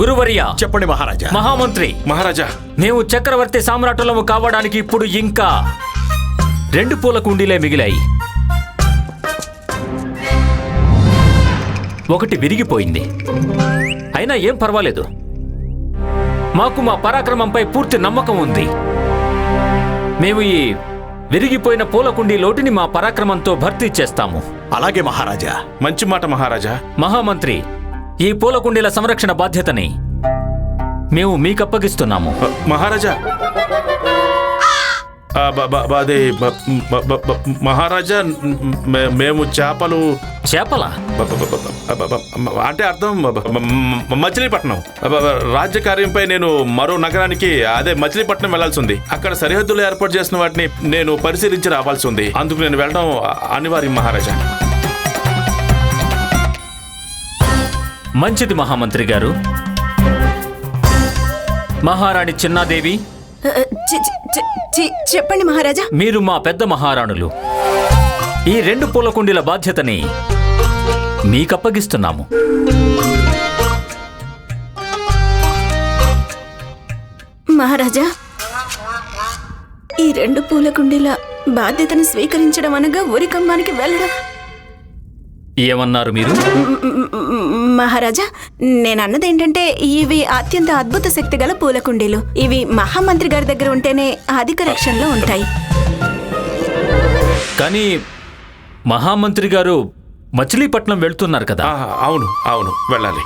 గురువర్య. చెప్పండి మహారాజా. మహామంత్రి. మహారాజా. మేము చక్రవర్తి సామ్రాటులము కావడానికి ఇప్పుడు ఇంకా రెండు పూల కుండీలే మిగిలాయి. ఒకటి విరిగిపోయింది. అయినా ఏం పర్వాలేదు. మాకు మా పరాక్రమంపై పూర్తి నమ్మకం ఉంది. మేము ఈ విరిగిపోయిన పూల కుండీ లోటుని మా పరాక్రమంతో భర్తీ చేస్తాము. అలాగే మహారాజా. మంచి మాట మహారాజా. మహామంత్రి ఈ పూల కుండీల సంరక్షణ బాధ్యతని మేము మీకప్పగిస్తున్నాము మహారాజా అదే మహారాజా మేము చేపలు చేపల అంటే అర్థం మచిలీపట్నం బ- బ- రాజ్య కార్యంపై నేను మరో నగరానికి అదే మచిలీపట్నం వెళ్ళాల్సి ఉంది అక్కడ సరిహద్దులు ఏర్పాటు చేసిన వాటిని నేను పరిశీలించి రావాల్సి ఉంది అందుకు నేను వెళ్ళడం అనివార్యం మహారాజా మంచిది మహామంత్రి గారు. మహారాణి చిన్నాదేవి చెప్పండి మహారాజా. మీరు మా పెద్ద మహారాణులు. ఈ రెండు పూల కుండీల బాధ్యతని మీకప్పగిస్తున్నాము. మహారాజా ఈ రెండు పూల కుండీల బాధ్యతను స్వీకరించడం అనగా ఊరి కమ్మానికి వెళ్ళడం ఏమన్నారు మీరు? మహారాజా నేను అన్నది ఏంటంటే ఇవి అత్యంత అద్భుత శక్తి గల పూల కుండీలు. ఇవి మహామంత్రి గారి దగ్గర ఉంటేనే అధిక రక్షణలో ఉంటాయి. కానీ మహామంత్రి గారు మచిలీపట్నం వెళ్తున్నారు కదా? అవును అవును వెళ్ళాలి.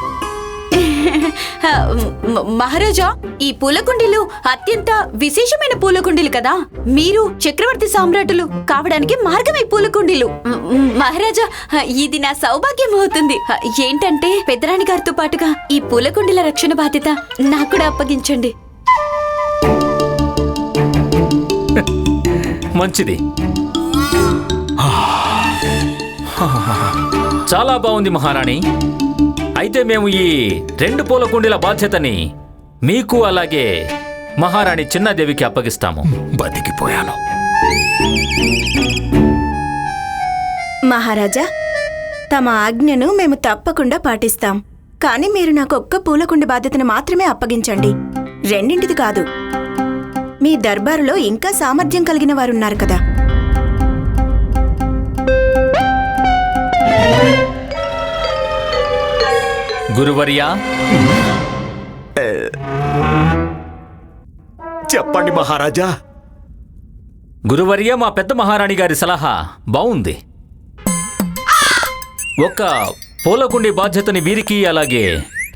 మహారాజా ఈ పూలకుండీలు అత్యంత విశేషమైన పూలకుండీలు కదా. మీరు చక్రవర్తి సామ్రాటులు కావడానికి మార్గమే పూలకుండీలు. మహారాజా ఇది నా సౌభాగ్యం అవుతుంది. ఏంటంటే పెద్దరాణి గారితో పాటుగా ఈ పూలకుండీల రక్షణ బాధ్యత నాకు కూడా అప్పగించండి. మంచిది. చాలా బాగుంది మహారాణి. అయితే మేము ఈ రెండు పూల కుండీల బాధ్యతని మీకు అలాగే మహారాణి చిన్నాదేవికి అప్పగిస్తాము. బతికిపోయాను. మహారాజా తమ ఆజ్ఞను మేము తప్పకుండా పాటిస్తాం. కానీ మీరు నాకు ఒక్క పూలకుండి బాధ్యతను మాత్రమే అప్పగించండి. రెండింటిది కాదు. మీ దర్బారులో ఇంకా సామర్థ్యం కలిగిన వారున్నారు కదా. గురువర్యా? చెప్పండి మహారాజా. గురువర్య మా పెద్ద మహారాణి గారి సలహా బాగుంది ఒక పూలకుండి బాధ్యతని వీరికి అలాగే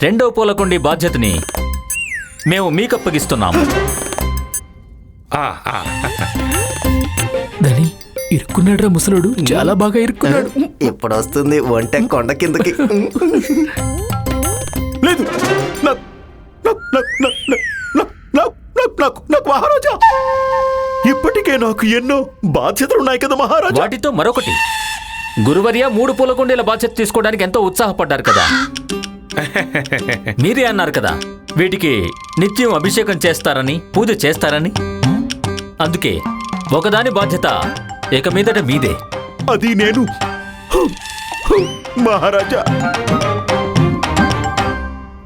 రెండో పూలకుండి బాధ్యతని మేము మీకు అప్పగిస్తున్నాము. దని ఇరుక్కున్నాడు ముసలుడు. చాలా బాగా ఇరుక్కున్నాడు. ఇప్పుడు వస్తుంది ఒంటె కొండ కిందకి. లేదు. నాకు మహారాజా. ఇప్పటికే నాకు ఎన్నో బాధ్యతలు ఉన్నాయి కదా మహారాజా. వాటితో మరొకటి. గురువర్య మూడు పూల కుండీల బాధ్యత తీసుకోవడానికి ఎంతో ఉత్సాహపడ్డారు కదా. మీరే అన్నారు కదా వీటికి నిత్యం అభిషేకం చేస్తారని పూజ చేస్తారని. అందుకే ఒకదాని బాధ్యత ఇక మీదట మీదే. అది నేను. మహారాజా.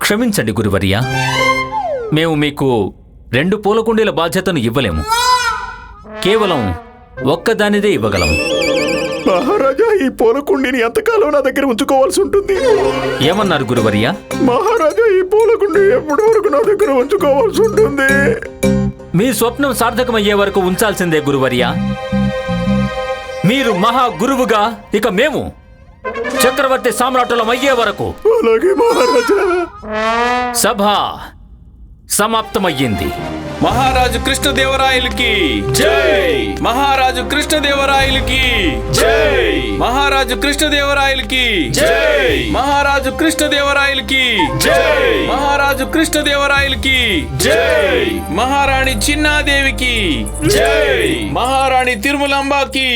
క్షమించండి గురువర్య. మేము మీకు రెండు పూలకుండీల బాధ్యతను ఇవ్వలేము. కేవలం ఒక్కదానిదే ఇవ్వగలం మహారాజా ఈ పూలకుండిని ఎంతకాలం నా దగ్గర ఉంచుకోవాల్సి ఉంటుంది? ఏమన్నారు గురువర్య? మహారాజా ఈ పూలకుండి ఎప్పటి వరకు నా దగ్గర ఉంచుకోవాల్సి ఉంటుంది? మీ స్వప్నం సార్థకమయ్యే వరకు ఉంచాల్సిందే గురువర్య. మీరు మహా గురువుగా ఇక మేము చక్రవర్తి సామ్రాటులం అయ్యే వరకు సభ సమాప్తమయ్యింది. మహారాజు కృష్ణదేవరాయలకి జై! మహారాజు కృష్ణదేవరాయలకి జై! మహారాజు కృష్ణదేవరాయలకి జై! మహారాజు కృష్ణదేవరాయలకి జై! మహారాజు కృష్ణదేవరాయలకి జై! మహారాణి చిన్నాదేవికి జై! మహారాణి తిరుమలాంబాకి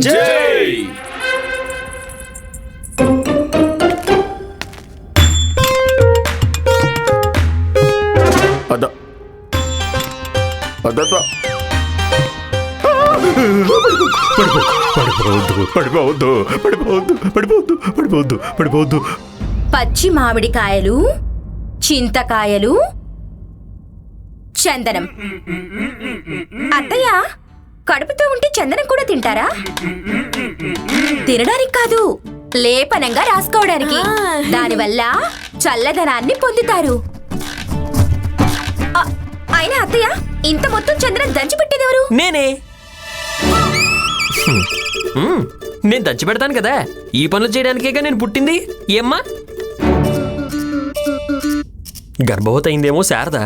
జై! అదద పడిపోవద్దు పడిపోవద్దు పడిపోవద్దు పడిపోవద్దు పడిపోవద్దు పడిపోవద్దు. పచ్చి మామిడికాయలు చింతకాయలు చందనం. అత్తయ్య కడుపుతో ఉంటే చందనం కూడా తింటారా? తినడానికి కాదు లేపనంగా రాసుకోవడానికి. దానివల్ల చల్లదనాన్ని పొందుతారు. అయినా అత్తయ్య? ఇంత మొత్తం చందనం దంచిపెట్టేదెవరు నేనే. హ్మ్. హ్మ్. నేను దంచి పెడతాను కదా. ఈ పనులు చేయడానికేగా నేను పుట్టింది? ఏమ్మా గర్భవతి అయిందేమో శారద.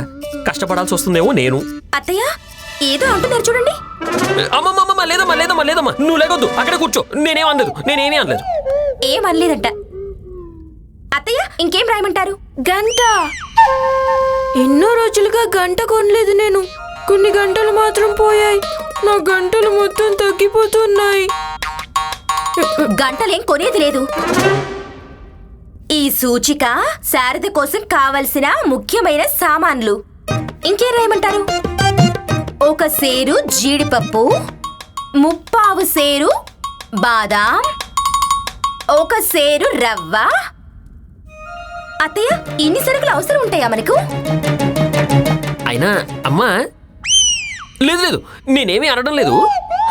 కష్టపడాల్సి వస్తుందేమో నేను. అత్తయ్య ఏదో అంటున్నారు చూడండి. అమ్మమ్మమ్మ లేదమ్మా లేదమ్మా లేదమ్మా. నువ్వు లేకొద్దు. అక్కడే కూర్చో. నేనేం అనలేదు. నేనేమీ అనలేదు. ఏమనలేదంట అత్తయ్య ఇంకేం రాయమంటారు? గంట. ఎన్నో రోజులుగా గంట కొనలేదు నేను. కొన్ని గంటలు మాత్రం పోయాయి. నా గంటలు మొత్తం తగ్గిపోతున్నాయి. గంటలేం కొనేది లేదు. ఈ సూచిక శారద కోసం కావలసిన ముఖ్యమైన సామాన్లు. ఇంకేం రాయమంటారు ఒక సేరు జీడిపప్పు ముప్పావు సేరు బాదాం ఒక సేరు రవ్వ అత్తయ్య ఇన్ని సరుకులు అవసరం ఉంటాయా మనకు? అయినా అమ్మా. లేదు లేదు నేనేమీ అనడం లేదు.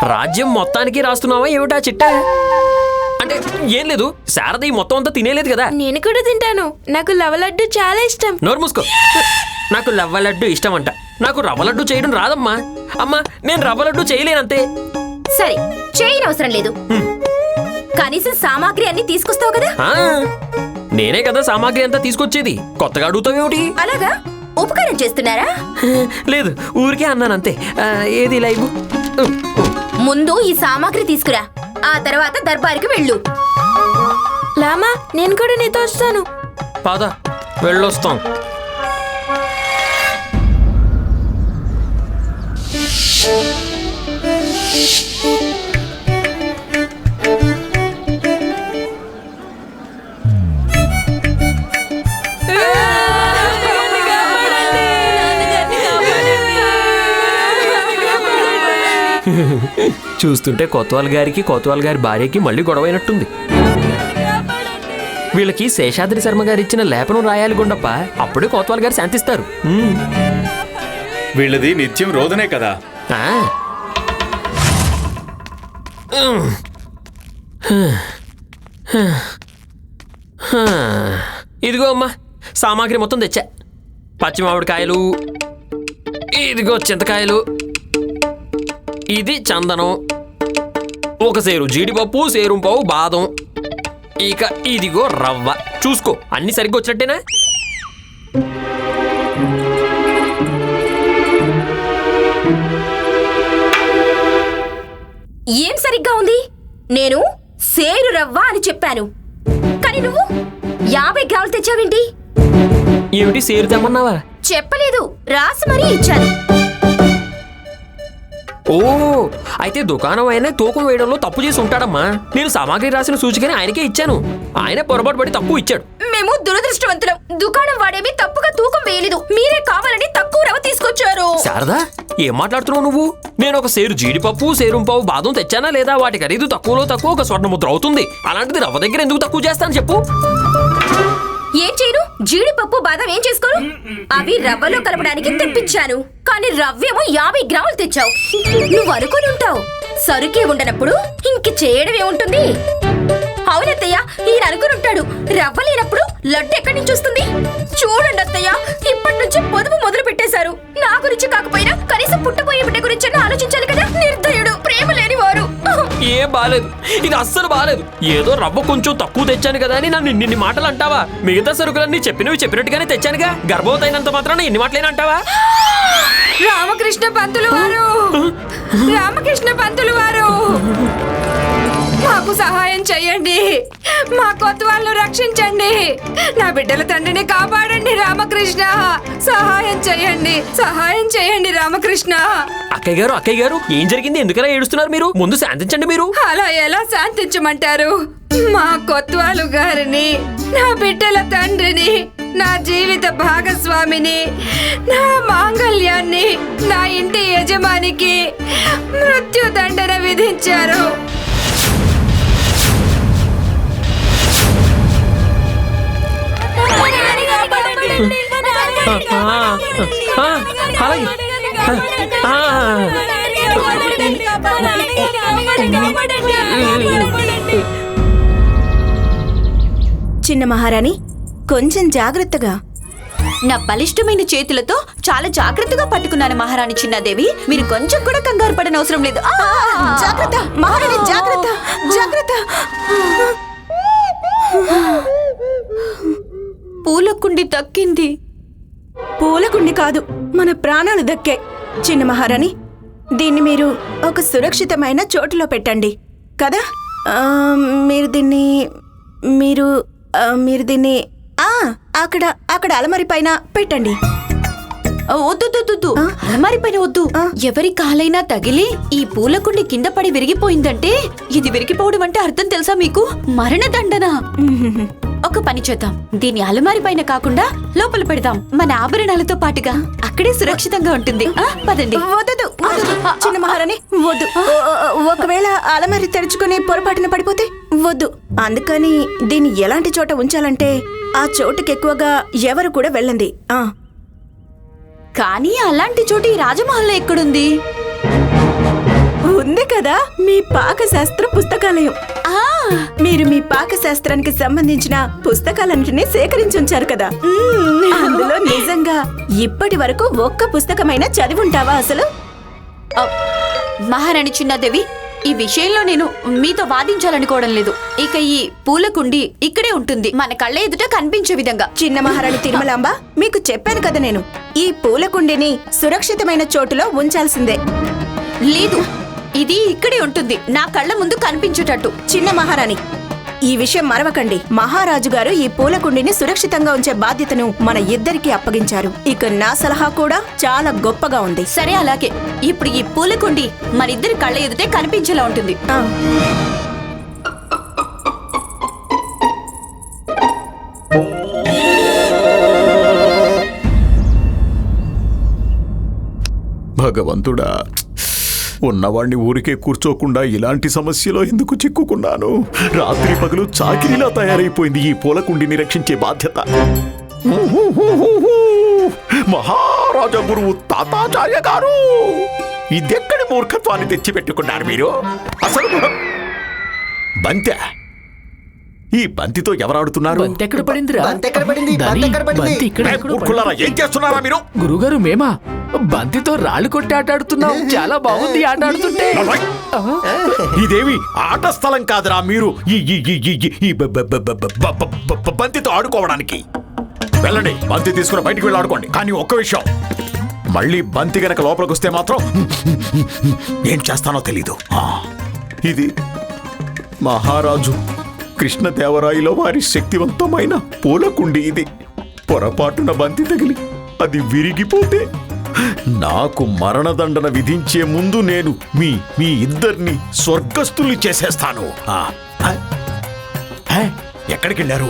రాజ్యం మొత్తానికి రాస్తున్నావా ఏమిటా చిట్టా? అంటే ఏం లేదు శారద ఈ మొత్తం అంతా తినేలేదు కదా. నేను కూడా తింటాను. నాకు లవలడ్డు చాలా ఇష్టం. నోరు మూసుకో. నాకు రవ్వ లడ్డు ఇష్టం అంట నాకు రవ్వ లడ్డు చేయడం రాదమ్మా. అమ్మా నేను రవ్వ లడ్డు చేయలేనంతే. సరే చేయని అవసరం లేదు కనీసం సామాగ్రి అన్ని తీసుకొస్తావు కదా? ఆ, నేనే కదా సామాగ్రి అంతా తీసుకొచ్చేది. కొత్తగా అడుగుతావేమిటి అలాగా? ఉపకారం చేస్తున్నారా? లేదు ఊరికే అన్నాను అంతే. ఆ, ఏది లైవ్ ముందు ఈ సామాగ్రి తీసుకురా. ఆ తర్వాత దర్బారుకి వెళ్ళు. లామా నేను కూడా నీతో వస్తాను. పాద వెళ్ళొస్తాం. చూస్తుంటే కొత్వాల్ గారికి కొత్వాల్ గారి భార్యకి మళ్ళీ గొడవైనట్టుంది వీళ్ళకి శేషాద్రి శర్మ గారు ఇచ్చిన లేపనం రాయాలి గుండప్ప అప్పుడే కోత్వాల్ గారు శాంతిస్తారు. వీళ్ళది నిత్యం రోదనే కదా. ఇదిగో అమ్మా సామాగ్రి మొత్తం తెచ్చా పచ్చి మామిడికాయలు ఇదిగో చింతకాయలు ఇది చందనం. ఒక సేరు జీడిపప్పు సేరు పావు బాదం. ఇక ఇదిగో రవ్వ. చూసుకో అన్ని సరిగ్గా వచ్చినట్టేనా? ఏం సరిగ్గా ఉంది? నేను సేరు రవ్వ అని చెప్పాను. కానీ నువ్వు యాభై గ్రాములు తెచ్చావేంటి? ఏమిటి సేరు తెమ్మన్నావా? చెప్పలేదు. రాసి మరీ ఇచ్చాను. ఓ అయితే దుకాణం ఆయన తూకం వేయడంలో తప్పు చేసి ఉంటాడమ్మా. నేను సామాగ్రి రాసిన సూచికని ఆయనకే ఇచ్చాను. ఆయన పొరపాటు పడి తక్కువ ఇచ్చాడు. మేము దురదృష్టవంతులం. దుకాణం వాడేమి తప్పుగా తూకం వేయలేదు. మీరే కావాలని తక్కువ రవ్వ తీసుకొచ్చారు. శారదా ఏం మాట్లాడుతున్నావు నువ్వు? నేను ఒక సేరు జీడిపప్పు సేరుంపావు బాదం తెచ్చానా లేదా? వాటి ఖరీదు తక్కువలో తక్కువ ఒక స్వర్ణ ముద్ర అవుతుంది. అలాంటిది రవ్వ దగ్గర ఎందుకు తక్కువ చేస్తాను చెప్పు. జీడిపప్పు బాదం ఏం చేసుకోను అవి రవ్వలో కలపడానికి తెప్పించాను. కానీ రవ్వేమో యాభై గ్రాములు తెచ్చావు. నువ్వు అనుకుని ఉంటావు. సరుకే ఉండనప్పుడు ఇంక చేయడం ఏముంటుంది అవునత్తయ్య ఈయన అనుకుని ఉంటాడు. రవ్వ లేనప్పుడు లడ్డు ఎక్కడి నుంచి వస్తుంది? చూడండి అత్తయ్య ఇప్పటి నుంచి పొదుపు మొదలు పెట్టేశారు. నా గురించి కాకపోయినా కనీసం పుట్టబోయే బిడ్డ గురించి ఆలోచించాలి కదా నిర్దయుడు ప్రేమ లేని వారు. ఏం బాలేదు. ఇది అస్సలు బాలేదు. ఏదో రవ్వ కొంచెం తక్కువ తెచ్చాను కదా అని నన్ను ఇన్ని మాటలు అంటావా? మిగతా సరుకులన్నీ చెప్పినవి చెప్పినట్టుగానే తెచ్చానుగా. గర్భవతి అయినంత మాత్రాన ఎన్ని మాటలేనా అంటావా? రామకృష్ణ పంతులు వారు. రామకృష్ణ పంతులు వారు. మాకు సహాయం చెయ్యండి మా కొత్త వాళ్ళు రక్షించండి. నా బిడ్డల తండ్రిని కాపాడండి రామకృష్ణ. సహాయం చెయ్యండి సహాయం చేయండి రామకృష్ణ. అక్కయ్య గారు అక్కయ్య గారు ఏం జరిగింది? ఎందుకలా ఏడుస్తున్నారు మీరు? ముందు శాంతించండి మీరు. అలా ఎలా శాంతించమంటారు? మా కొత్వాలు గారిని నా బిడ్డల తండ్రిని నా జీవిత భాగస్వామిని నా మాంగళ్యాన్ని నా ఇంటి యజమానికి మృత్యుదండన విధించారు. అలాగే చిన్న మహారాణి కొంచెం జాగ్రత్తగా. నా బలిష్టమైన చేతులతో చాలా జాగ్రత్తగా పట్టుకున్నాను మహారాణి చిన్నాదేవి. మీరు కొంచెం కూడా కంగారు పడని అవసరం లేదు. జాగ్రత్త మహారాణి జాగ్రత్త జాగ్రత్త. పూలకుండి దక్కింది. పూలకుండి కాదు మన ప్రాణాలు దక్కే. చిన్న మహారాణి దీన్ని మీరు ఒక సురక్షితమైన చోటులో పెట్టండి. కదా? మీరు దీన్ని మీరు మీరు దీన్ని అక్కడ అక్కడ అలమరి పైన పెట్టండి. వద్దు అలమారి పైన వద్దు. ఎవరి కాలైనా తగిలి ఈ పూల కుండి కింద పడి విరిగిపోయిందంటే ఇది విరిగిపోవడం అంటే అర్థం తెలుసా మీకు? మరణ దండన ఒక పని చేద్దాం. దీని అలమారి పైన కాకుండా లోపల పెడదాం. మన ఆభరణాలతో పాటుగా అక్కడే సురక్షితంగా ఉంటుంది. పదండి. వద్దు. చిన్న మహారాణి వద్దు. ఒకవేళ అలమరి తెరుచుకుని పొరపాటున పడిపోతే వద్దు. అందుకని దీన్ని ఎలాంటి చోట ఉంచాలంటే ఆ చోటుకి ఎక్కువగా ఎవరు కూడా వెళ్ళండి. ఆ. కానీ అలాంటి చోటు ఈ రాజమహల్లో ఎక్కడుంది? ఉంది కదా మీ పాకశాస్త్ర పుస్తకాలయం. మీరు మీ పాకశాస్త్రానికి సంబంధించిన పుస్తకాలన్నింటినీ సేకరించి ఉంచారు కదా. అందులో నిజంగా ఇప్పటి వరకు ఒక్క పుస్తకమైనా చదివి ఉంటావా అసలు మహారాణి చిన్నాదేవి ఈ విషయంలో నేను మీతో వాదించాలనుకోవడం లేదు. ఇక ఈ పూల కుండి ఇక్కడే ఉంటుంది. మన కళ్ళ ఎదుట కనిపించే విధంగా. చిన్న మహారాణి తిరుమలాంబ మీకు చెప్పాను కదా నేను. ఈ పూల కుండిని సురక్షితమైన చోటులో ఉంచాల్సిందే. లేదు. ఇది ఇక్కడే ఉంటుంది. నా కళ్ళ ముందు కనిపించేటట్టు. చిన్న మహారాణి ఈ విషయం మరవకండి. మహారాజు గారు ఈ పూల కుండిని సురక్షితంగా ఉంచే బాధ్యతను మన ఇద్దరికి అప్పగించారు. ఇక నా సలహా కూడా చాలా గొప్పగా ఉంది. సరే అలాగే. ఇప్పుడు ఈ పూల కుండి మనిద్దరి కళ్ళ ఎదుటే కనిపించేలా ఉంటుంది. ఆ, భగవంతుడా ఉన్నవాణ్ణి ఊరికే కూర్చోకుండా ఇలాంటి సమస్యలో ఎందుకు చిక్కుకున్నాను? రాత్రి పగలు చాకిరిలా తయారైపోయింది ఈ పూలకుండిని రక్షించే బాధ్యత. మహారాజా గురువు తాతాచార్య గారు! ఇదెక్కడి మూర్ఖత్వాన్ని తెచ్చిపెట్టుకున్నారు మీరు? అసలు బంతే! ఈ బంతితో ఎవరాడుతున్నారు? బంతి ఎక్కడ పడిందిరా? బంతి ఎక్కడ పడింది? దాని బంతి ఎక్కడ పడింది? బంతి ఇక్కడ ఏ ఎక్కడో మూర్ఖులారా, ఏం చేస్తున్నారా మీరు? గురుగారు మేమా? బంతితో రాళ్ళు కొట్టి ఆట ఆడుతున్నాం. చాలా బాగుంది ఆట ఆడుతుంటే. ఇదేమి ఆట స్థలం కాదురా మీరు? ఈ ఈ ఈ ఈ ఈ- ఈ బ- బ- బ- బ- బ- బ- బ- బ- బ- బంతితో ఆడుకోవడానికి. వెళ్ళండి బంతి తీసుకుని బయటికి వెళ్ళి ఆడుకోండి. కానీ ఒక్క విషయం. మళ్ళీ బంతి గనక లోపలికి వస్తే మాత్రం ఏం చేస్తానో తెలీదు. ఆ, ఇది మహారాజు కృష్ణదేవరాయల వారి శక్తివంతమైన పూలకుండి ఇది. పొరపాటున బంతి తగిలి అది విరిగిపోతే నాకు మరణదండన విధించే ముందు నేను మీ మీ ఇద్దరిని స్వర్గస్థుల్ని చేసేస్తాను. ఆ, ఎక్కడికి వెళ్ళారు?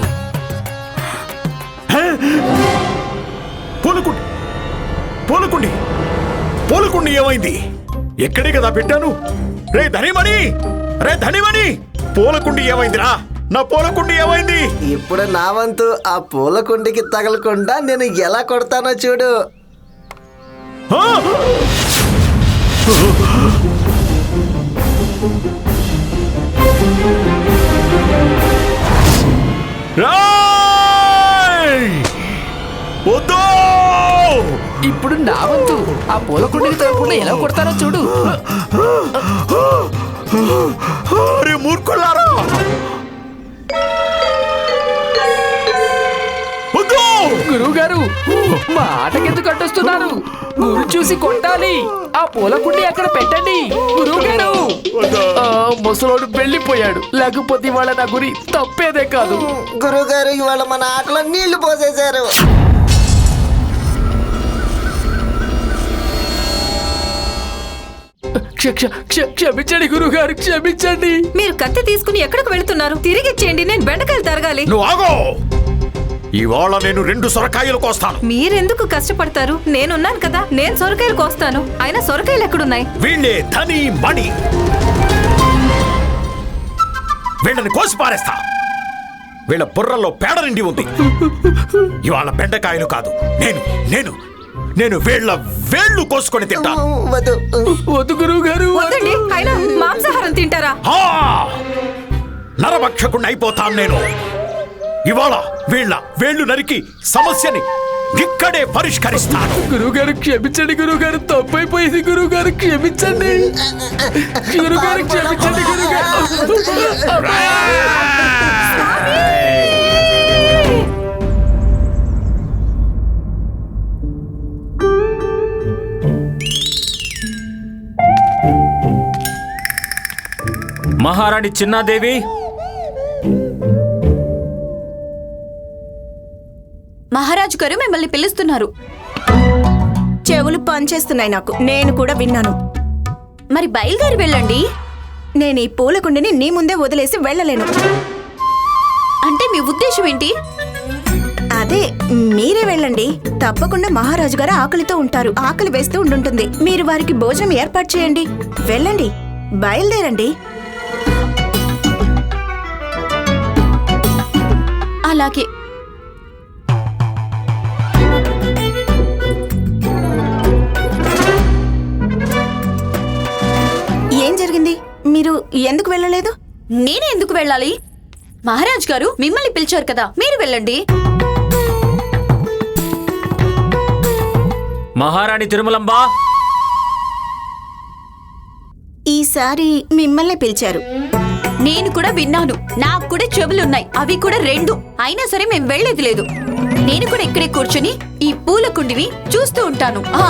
పూలకుండి పూలకుండి పూలకుండి ఏమైంది? ఎక్కడే కదా పెట్టాను? రే ధనిమణి రే ధనిమణి పూలకుండి ఏమైందిరా? నా పూలకుండి ఏమైంది? ఇప్పుడు నా వంతు ఆ పూల కుండికి తగలకుండా నేను ఎలా కొడతానో చూడు! వద్దు! ఇప్పుడు నా వంతు ఆ పూల కుండీకి తగలకుండా ఎలా కొడతానో చూడు. అరే మూర్ఖులారా గురువు గారు మా ఆటకెందుకు అడ్డొస్తున్నారు? గురు చూసి కొట్టాలి. ఆ పూల కుండి అక్కడ పెట్టండి. గురువు గారు ఆ, ముసలోడు వెళ్ళిపోయాడు. లేకపోతే ఇవాళ నా గురి తప్పేదే కాదు. గురుగారు ఇవాళ మన ఆటలో నీళ్ళు పోసేశారు. క్ష- క్ష- క్ష- క్షమించండి గురువు గారు క్షమించండి. మీరు కత్తి తీసుకుని ఎక్కడికి వెళుతున్నారు? తిరిగి ఇచ్చేయండి నేను బెండకాయలు తరగాలి. నువ్వు ఆగో! ఇవాళ నేను రెండు సొరకాయలు కోస్తాను. మీరెందుకు కష్టపడతారు? నేనున్నాను కదా నేను సొరకాయలు కోస్తాను. అయినా సొరకాయలు ఎక్కడున్నాయి? వీళ్ళే ధని మణి. వీళ్ళని కోసి పారేస్తా. వీళ్ళ బుర్రలో పేడ నిండి ఉంది. ఇవాళ బెండకాయలు కాదు నేను నేను నేను వేళ్ళ వేళ్ళు కోసుకొని తింటాను వద్దు. గురువు గారు వద్దండి. మాంసాహారం తింటారా? హా! నరభక్షకుణ్ణి అయిపోతాను నేను. ఇవాళ వీళ్ళ వేళ్ళు నరికి సమస్యని ఇక్కడే పరిష్కరిస్తాను. గురువు గారు క్షమించండి గురువు గారు తప్పైపోయింది గురువు గారు క్షమించండి. గురువు గారు క్షమించండి గురువు గారు మహారాణి చిన్నాదేవి మహారాజు గారు మిమ్మల్ని పిలుస్తున్నారు. చెవులు పనిచేస్తున్నాయి నాకు. నేను కూడా విన్నాను. మరి బయలుదేరి వెళ్ళండి. నేను ఈ పూలకుండిని నీ ముందే వదిలేసి వెళ్ళలేను. అంటే మీ ఉద్దేశం ఏంటి? అదే మీరే వెళ్ళండి. తప్పకుండా మహారాజు గారు ఆకలితో ఉంటారు. ఆకలి వేస్తూ ఉండుంటుంది. మీరు వారికి భోజనం ఏర్పాటు చేయండి. వెళ్ళండి. బయలుదేరండి. అలాగే. మీరు ఎందుకు వెళ్ళలేదు? నేనే ఎందుకు వెళ్ళాలి? మహారాజ్ గారు మిమ్మల్ని పిలిచారు కదా మీరు వెళ్ళండి. మహారాణి తిరుమలంబా! ఈసారి మిమ్మల్ని పిలిచారు. నేను కూడా విన్నాను నాకు కూడా చెవులున్నాయి అవి కూడా రెండు. అయినా సరే మేము వెళ్ళేది లేదు. నేను కూడా ఇక్కడే కూర్చొని ఈ పూల కుండిని చూస్తూ ఉంటాను. ఆ!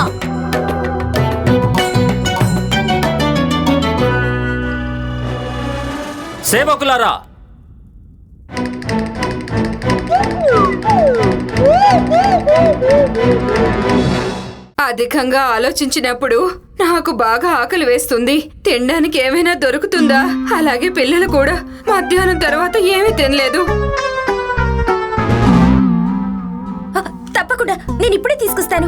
సేవకులారా. అధికంగా ఆలోచించినప్పుడు నాకు బాగా ఆకలి వేస్తుంది. తినడానికి ఏమైనా దొరుకుతుందా? అలాగే పిల్లలు కూడా. మధ్యాహ్నం తర్వాత ఏమీ తినలేదు. తప్పకుండా. నేను ఇప్పుడే తీసుకొస్తాను?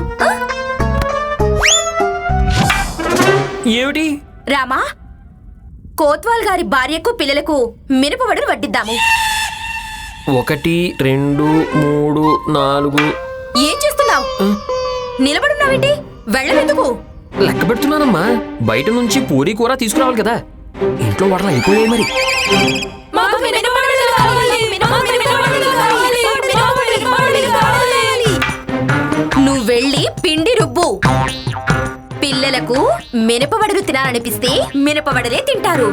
ఏమిటి? రామా? కోత్వాల్ గారి భార్యకు పిల్లలకు మిరపవడలు వడ్డిద్దాము. ఒకటి రెండు మూడు నాలుగు. ఏం చేస్తున్నావు? నిలబడున్నావేంటి? వెళ్ళవెందుకు? లెక్క పెడుతున్నానమ్మా బయట నుంచి పూరీ కూర తీసుకురావాలి కదా. ఇంట్లో వడలు అయిపోయాయి మరి. పిల్లలకు మినపవడలు తినాలనిపిస్తే మినపవడలే తింటారు.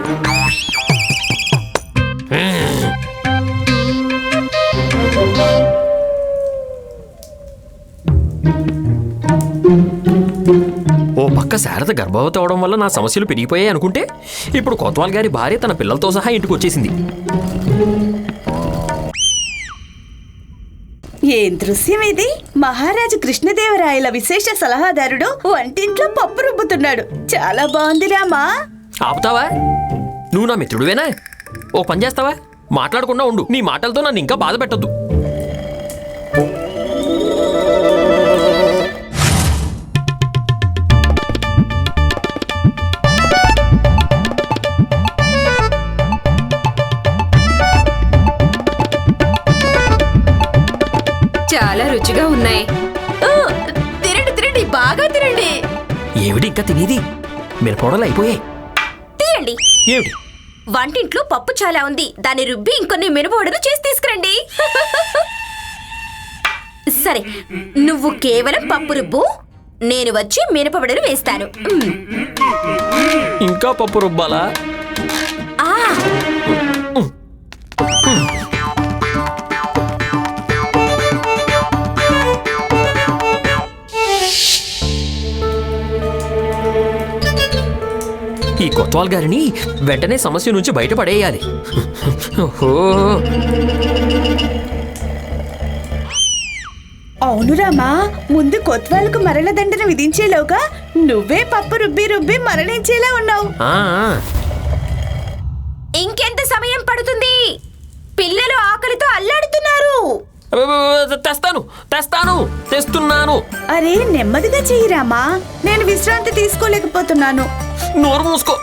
ఓ పక్క శారద గర్భవతి అవడం వల్ల నా సమస్యలు పెరిగిపోయాయి అనుకుంటే ఇప్పుడు కొత్వాల్ గారి భార్య తన పిల్లలతో సహా ఇంటికి వచ్చేసింది ఏం దృశ్యం ఇది? మహారాజు కృష్ణదేవరాయల విశేష సలహాదారుడు వంటింట్లో పప్పు రుబ్బుతున్నాడు. చాలా బాగుంది రామా. ఆపుతావా? నువ్వు నా మిత్రుడువేనా? ఓ పని చేస్తావా? మాట్లాడకుండా ఉండు. నీ మాటలతో నన్ను ఇంకా బాధ పెట్టద్దు. రుచిగా ఉన్నాయి. తినండి తినండి బాగా తినండి. ఏమిటి ఇంకా తినేది? మిరపడలు అయిపోయాయి. తీయండి. ఏమిటి? వంటింట్లో పప్పు చాలా ఉంది. దాన్ని రుబ్బి ఇంకొన్ని మినపవడలు చేసి తీసుకురండి. సరే నువ్వు కేవలం పప్పు రుబ్బు. నేను వచ్చి మినపవడలు వేస్తాను. ఇంకా పప్పు రుబ్బాలా? ఆ ఈ కొత్వాల్ గారిని వెంటనే సమస్య నుంచి బయటపడేయాలి. ఓహో. అవును రామా ముందు కొత్వాలకు మరణదండన విధించేలోగా నువ్వే పప్పు రుబ్బి రుబ్బి మరణించేలా ఉన్నావు. ఇంకెంత సమయం పడుతుంది? పిల్లలు ఆకలితో అల్లాడుతున్నారు. తెస్తాను తెస్తాను తెస్తున్నాను. అరే నెమ్మదిగా చెయ్యి రామా. నేను విశ్రాంతి తీసుకోలేకపోతున్నాను. నోరు మూసుకో